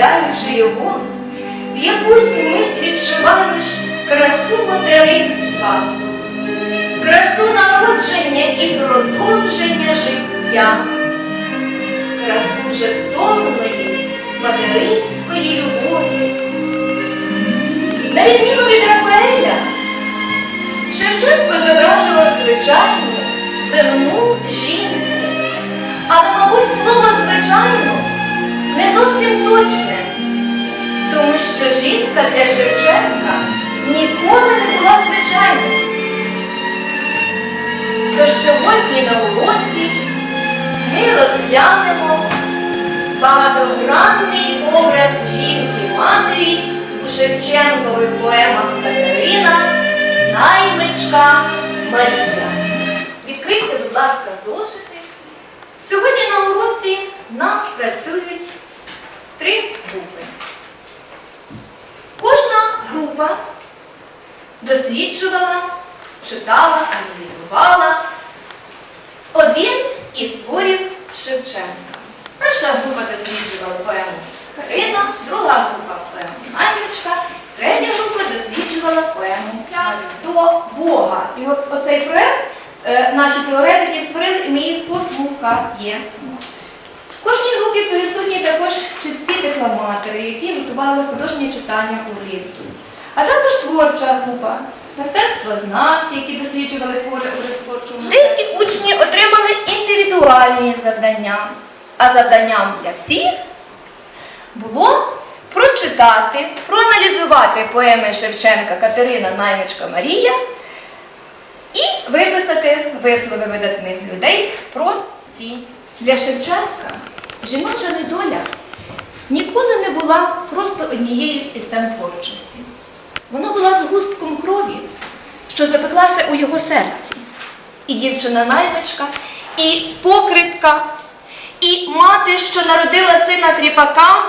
споглядаючи його, в якусь мить відчуваєш красу материнства, красу народження і продовження життя, красу жертовної материнської любові. На відміну від Рафаеля, Шевченко зображував звичайну земну жінку. Але, мабуть, слово звичайно точне, тому що жінка для Шевченка ніколи не була звичайною. Тож сьогодні на уроці ми розглянемо багатогранний образ жінки-матері у Шевченкових поемах Катерина, Наймичка, Марія. Відкрийте, будь ласка, зошити. Сьогодні на уроці нас працюють три групи. Кожна група досліджувала, читала, аналізувала один із творів Шевченка. Перша група досліджувала поему Карина, друга група поему Наймичка, третя група досліджувала поему до Бога. І от оцей проект е, наші теоретики створили, і ми їх послухаємо. В кожній групі присутні також чіткі декламатори, які готували художні читання уривків. А також творча група, мистецтвознавці, які досліджували твори у творчому. Деякі учні отримали індивідуальні завдання, а завданням для всіх було прочитати, проаналізувати поеми Шевченка Катерина Наймичка Марія і виписати вислови видатних людей про ці. Для Шевченка жіноча недоля ніколи не була просто однією із тем творчості. Вона була згустком крові, що запеклася у його серці. І дівчина наймичка, і покритка, і мати, що народила сина тріпака,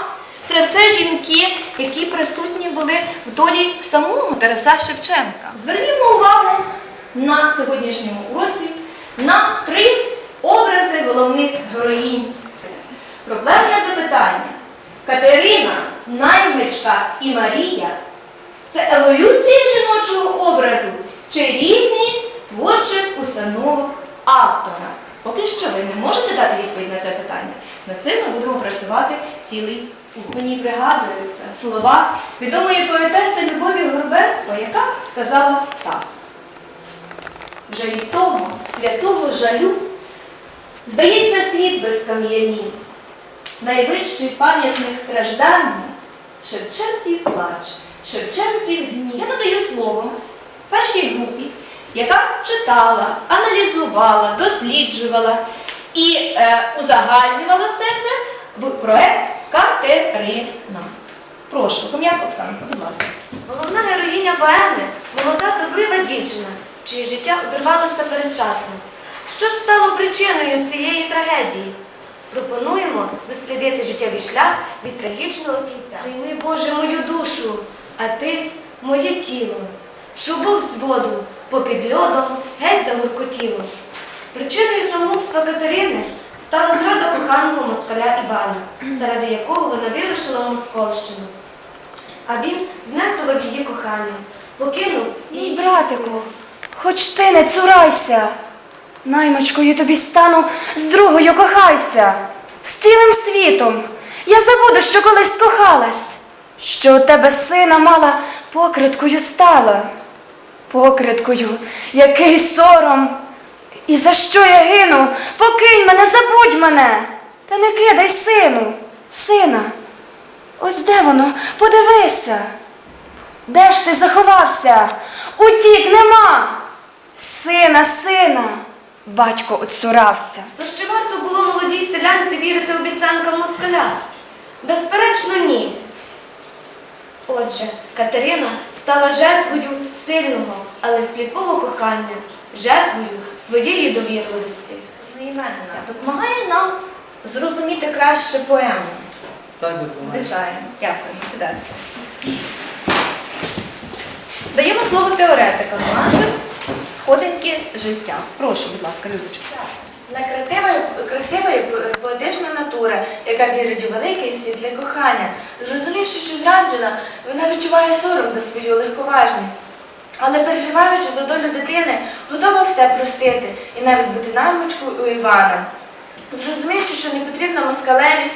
це все жінки, які присутні були в долі самого Тараса Шевченка. Звернімо увагу на сьогоднішньому уроці на три образи головних героїнь. Проблемне запитання. Катерина, наймичка і Марія це еволюція жіночого образу чи різність творчих установок автора? Поки що ви не можете дати відповідь на це питання. Над цим ми будемо працювати цілий урок. Мені пригадуються слова відомої поетеси Любові Горбенко, яка сказала так. Вже від того святого жалю здається світ без кам'янів, найвищий пам'ятник страждання, Шевченків плач, Шевченків дні. Я надаю слово першій групі, яка читала, аналізувала, досліджувала і е, узагальнювала все це в проект Катерина. Прошу, Ком'як Оксана, будь ласка. Головна героїня поеми молода вродлива дівчина, чиє життя обірвалося передчасно. Що ж стало причиною цієї трагедії? Пропонуємо дослідити життєвий шлях від трагічного кінця. Прийми, Боже, мою душу, а ти моє тіло, що був з воду, попід льодом, геть замуркотіло. Причиною самогубства Катерини стала зрада коханого москаля Івана, заради якого вона вирушила в Московщину. А він знехтував її коханням, покинув Мій братику, хоч ти не цурайся, наймичкою тобі стану, з другою кохайся, з цілим світом. Я забуду, що колись кохалась, що у тебе сина мала, покриткою стала. Покриткою, який сором. І за що я гину? Покинь мене, забудь мене, та не кидай сину, сина. Ось де воно, подивися. Де ж ти заховався? Утік нема. Сина, сина, батько оцурався. То чи варто було молодій селянці вірити обіцянкам москаля? Безперечно, ні. Отже, Катерина стала жертвою сильного, але сліпого кохання, жертвою своєї довірливості. Іменника допомагає нам зрозуміти краще поему. Так допомагає. Звичайно. Дякую. Сідайте. Даємо слово теоретикам нашим сходинки життя. Прошу, будь ласка, Людочка. Найкреативою, красивою поетична натура, яка вірить у велике і світле кохання. Зрозумівши, що зраджена, вона відчуває сором за свою легковажність. Але переживаючи за долю дитини, готова все простити і навіть бути наймичкою у Івана. Зрозумівши, що не потрібно москалеві,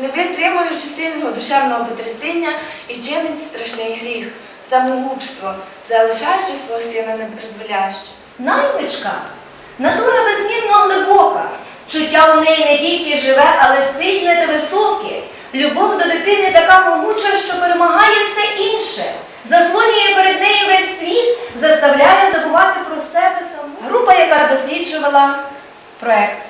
не витримуючи сильного душевного потрясіння і чинить страшний гріх самогубство, залишаючи свого сина непризволяще. Наймичка натура безмірно глибока. Чуття у неї не тільки живе, але сильне та високе. Любов до дитини така могуча, що перемагає все інше, заслонює перед нею весь світ, заставляє забувати про себе саму. Група, яка досліджувала проект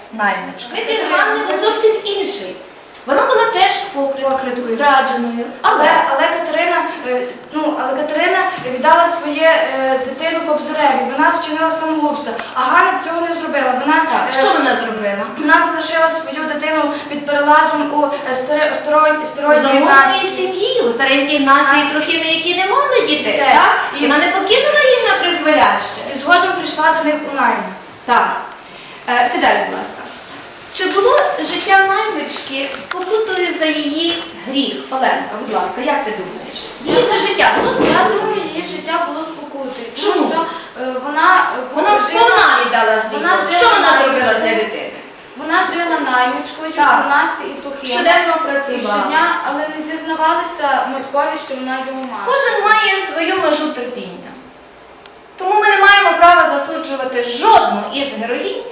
Ганни зовсім інший. Вона була теж покриткою, зрадженою, але Але, Катерина, е, ну, але Катерина віддала своє е, дитину Кобзареві. Вона вчинила самогубство. А Ганна цього не зробила. Вона, е, що вона зробила? вона залишила свою дитину під перелазом у старої старої сім'ї, у старенькій нації Трохими, які не мали дітей, Дітей. так? І- Вона не покинула їх на призволяще. І згодом прийшла до них у найм. Так. Сідай, будь ласка. Чи було життя наймички спокутою за її гріх? Оленка, будь ласка, як ти думаєш? Її за життя було Я думаю, її життя було спокутою. Чому? Тому що е, вона е, Вона жила- сповна віддала Вона жила Що вона зробила для дитини? Вона жила наймичкою Так. у Насті і Тухи. Щоденно І працювала. щодня, але не зізнавалися матькові, що вона його має. Кожен має свою межу терпіння. Тому ми не маємо права засуджувати жодну із героїнь,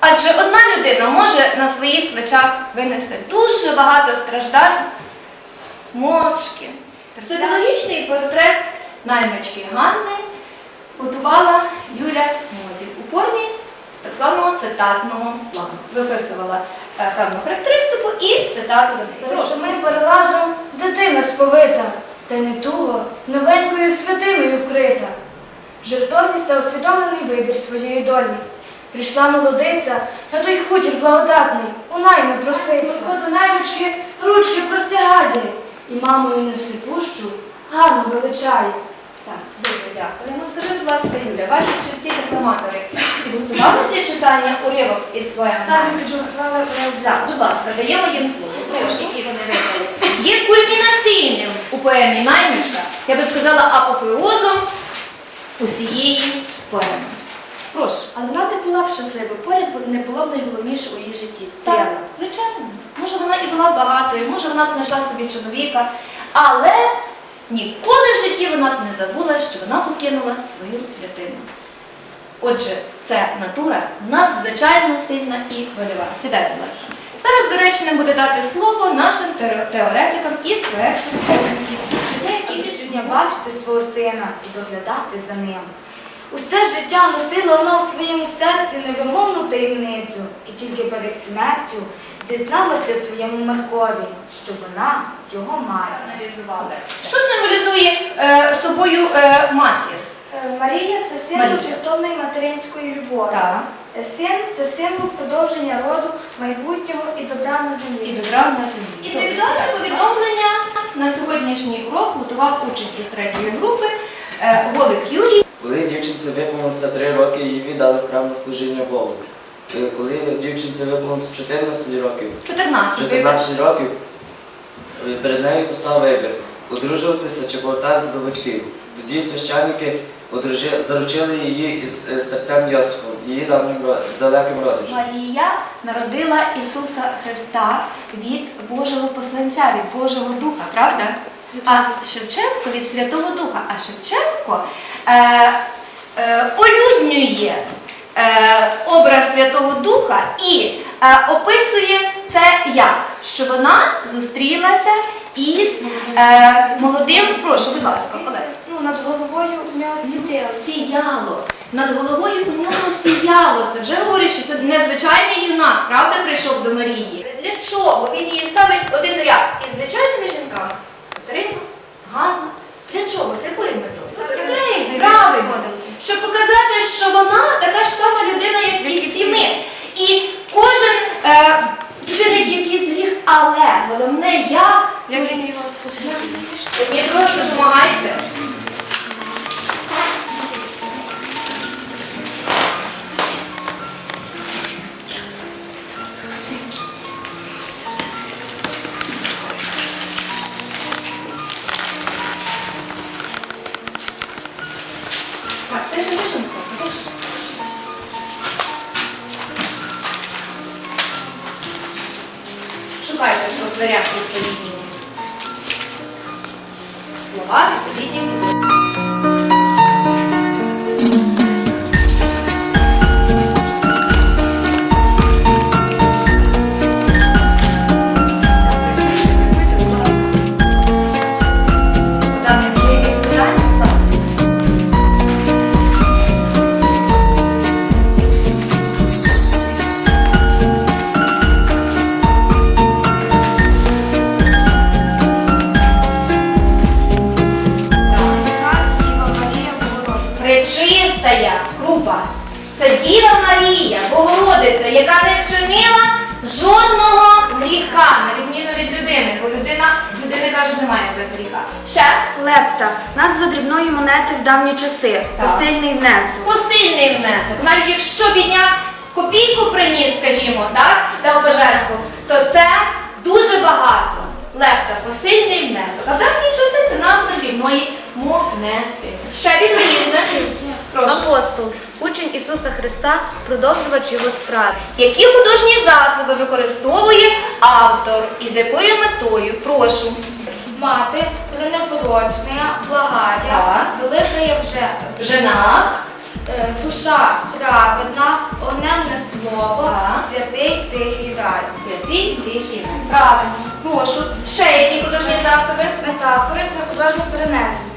адже одна людина може на своїх плечах винести дуже багато страждань, мовчки. Психологічний портрет наймички Ганни готувала Юля Мозіль у формі так званого цитатного плану. Виписувала е, певну характеристику і цитату до неї. Самим перелазом дитина сповита, та не туго новенькою святиною вкрита. Жертовність та усвідомлений вибір своєї долі. Прийшла молодиця на той хутір благодатний, у найми проситься. Виходу наймички ручки простягає, і мамою не всепущу гарно величає. Так, дуже дякуємо. Скажи, будь ласка, Юля, ваші чітці декламатори підготували для читання уривок із поеми? Там я підготувала Так, будь ласка, даємо їм слово. Прошу, які вони вибрали. Є кульмінаційним у поемі Наймичка, я би сказала, апофеозом усієї поеми. Прошу. Але вона не була б щаслива, поряд не було б найголовніше у її житті. Так, звичайно. Може вона і була багатою, може вона б знайшла собі чоловіка, але ніколи в житті вона б не забула, що вона покинула свою дитину. Отже, ця натура надзвичайно сильна і хвильова. Сідайте, будь ласка. Зараз доречним буде дати слово нашим теоре- теоретикам із проєкту «Сходинки». Які щодня бачити свого сина і доглядати за ним. Усе життя носила вона у своєму серці невимовну таємницю, і тільки перед смертю зізналася своєму маткові, що вона його мати. Що символізує е, собою е, матір? Е, Марія це символ Марія. жертовної материнської любові. Так. Е, Син це символ продовження роду майбутнього і добра на І землі. добра на землі. Індивідуальне повідомлення на сьогоднішній урок готував учень із третьої групи е, Голик Юрій. Коли дівчинці виповнилося 3 роки, її віддали в храм на служіння Богу. Е, Коли дівчинці виповнилося 14 років, 14. 14 років е, перед нею постав вибір одружуватися чи повертатися до батьків. Тоді священники заручили її із е, старцем Йосифом, її давнім далеким родичем. Марія народила Ісуса Христа від Божого посланця, від Божого Духа, правда? А Шевченко від Святого Духа. А Шевченко е, е, олюднює е, образ Святого Духа і е, описує це як? Що вона зустрілася із е, молодим, прошу, будь ласка, Олесь. Ну, над головою в нього світило. Сіяло. Над головою у нього сіяло. Це вже говорить, що це незвичайний юнак, правда, прийшов до Марії. Для чого? Він її ставить один ряд із звичайними жінками. Тише, тише, тише. Шукайте в словарях відповідні слова, відповідні. Назва монети в давні часи. Так. Посильний внесок. посильний внесок. Навіть якщо бідняк копійку приніс, скажімо, так, дав пожертву, то це дуже багато. Лепта, посильний внесок. А в давні часи це назва дрібної монети. Ще відповідне. Прошу. Апостол, учень Ісуса Христа, продовжувач його справи. Які художні засоби використовує автор і з якою метою? Прошу. Мати, непорочна, благая, велика є вже Жена. Е, душа праведна, огненне слово, святий тихий рай. Святий тихий. рай. Правильно. Прошу. Ще які художні засоби? Метафори це художнє перенесення.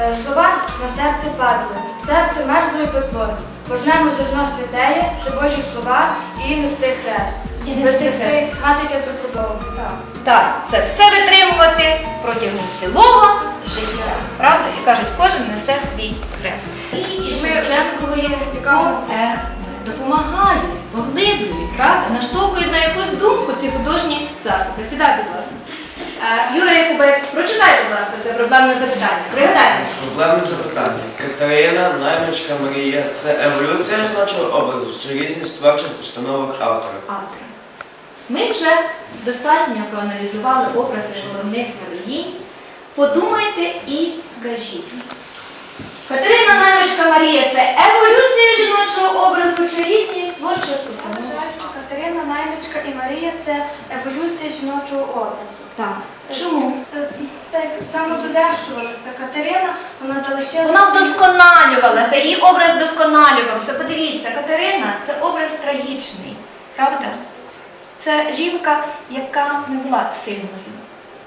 Е, Слова на серце падали, серце мерзло і пеклось. Божнемо зерно святеє, це Божі слова і нести хрест. З випробовування. Так, це все витримувати протягом цілого життя. Правда? І кажуть, кожен несе свій хрест. І Ми поеми допомагають, поглиблюють, правда? Наштовхують на якусь думку ці художні засоби. Сідай, будь ласка. Е, Юра Якубець, прочитай, будь ласка, це проблемне запитання. Пригадаємо. Проблемне запитання. Катерина, наймичка Марія це еволюція жіночого образу чи різність творчих установок автора? автора. Ми вже достатньо проаналізували образи головних героїнь. Подумайте і скажіть. Катерина Наймичка Марія це еволюція жіночого образу чи різність творчих Я вважаю, що Катерина Наймичка і Марія це еволюція жіночого образу. Так. Чому? Е, Так самододержувалася Катерина, вона залишилася. Вона вдосконалювалася, її образ вдосконалювався. Подивіться, Катерина це образ трагічний, правда? Це жінка, яка не була сильною,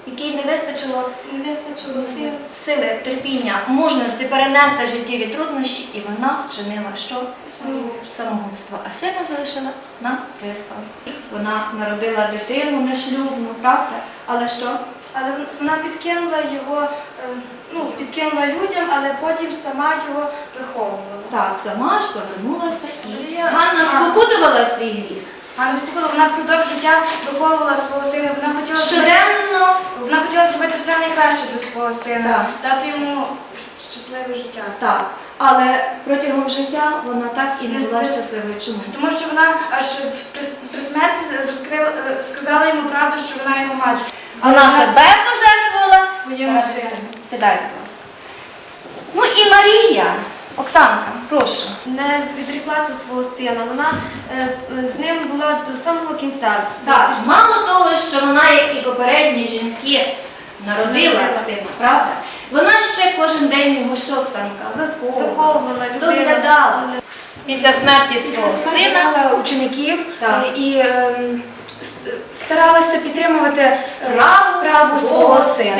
якій не вистачило не вистачило сил. сили, терпіння, мужності перенести життєві труднощі, і вона вчинила що? Самогубство. А сина залишила на престолі. Вона народила дитину нешлюбну, правда? Але що? Але вона підкинула його, е, ну, підкинула людям, але потім сама його виховувала. Так, сама ж повернулася і Ганна спокутувала свій гріх. Ганна Спокула, вона впродовж життя виховувала свого сина. Вона хотіла Щоденно вона хотіла зробити все найкраще для свого сина, Так. дати йому щасливе життя. так. Але протягом життя вона так і не була щасливою. Чому? Тому що вона аж при, смерті розкрила, сказала йому правду, що вона його мать. Вона себе пожертвувала своєму сину. Сідайте, будь ласка. Ну і Марія. Оксанка, прошу. Не відріклася свого сина, вона е, з ним була до самого кінця. Так, мало того, що вона, як і попередні жінки, народила сина, правда? Вона ще кожен день його що, Оксанка, виховувала, Виховувала, доглядала. Після смерті свого сина учеників Так. е, і ем, с- старалася підтримувати е, справу, справу свого сина.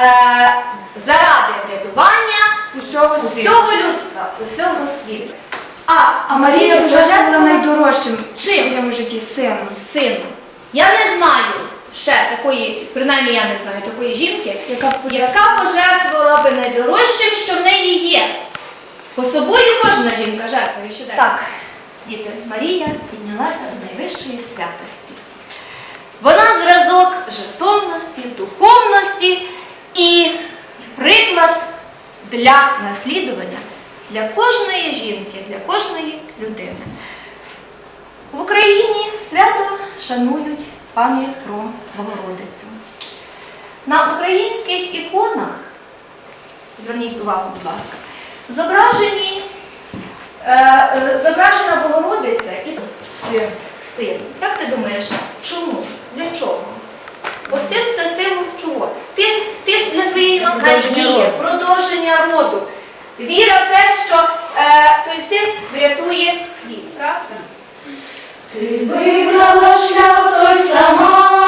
Е, заради врятування Усього світу. усього людства, усього світу. А, А Марія пожертвувала пожертвувала найдорожчим в Чим? своєму житті сином. сину. Я не знаю ще такої, принаймні я не знаю такої жінки, Яка б пожертвувала- яка пожертвувала би найдорожчим, що в неї є. По собою кожна жінка жертвує щоденно. Так, діти, Марія піднялася до найвищої святості. Вона зразок жертовності, духовності і для наслідування для кожної жінки, для кожної людини. В Україні свято шанують пам'ять про Богородицю. На українських іконах, зверніть увагу, будь ласка, зображені, е, е, зображена Богородиця і син. син. Як ти думаєш, чому? Для чого? Бо син це символ чого? Ти, ти для своєї надії, продовження роду. Віра в те, що е, той син врятує світ, правда? Ти вибрала шлях той сама,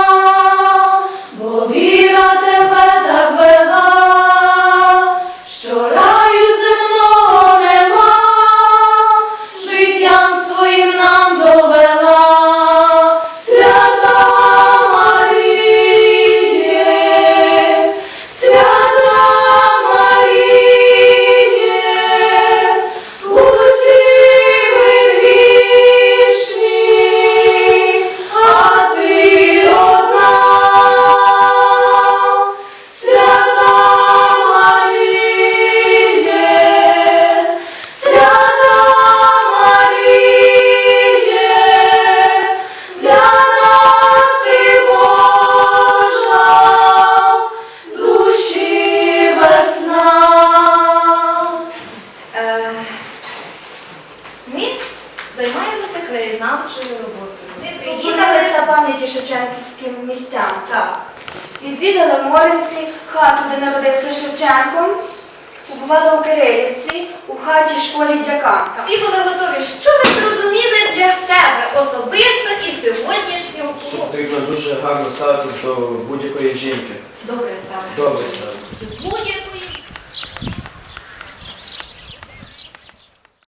народився Шевченком, Побували у Кирилівці, у хаті школі дяка. Всі були готові. Що ви зрозуміли для себе особисто і сьогоднішнього Що уроку? потрібно дуже гарно ставити до будь-якої жінки. Добре ставимо. Добре ставити.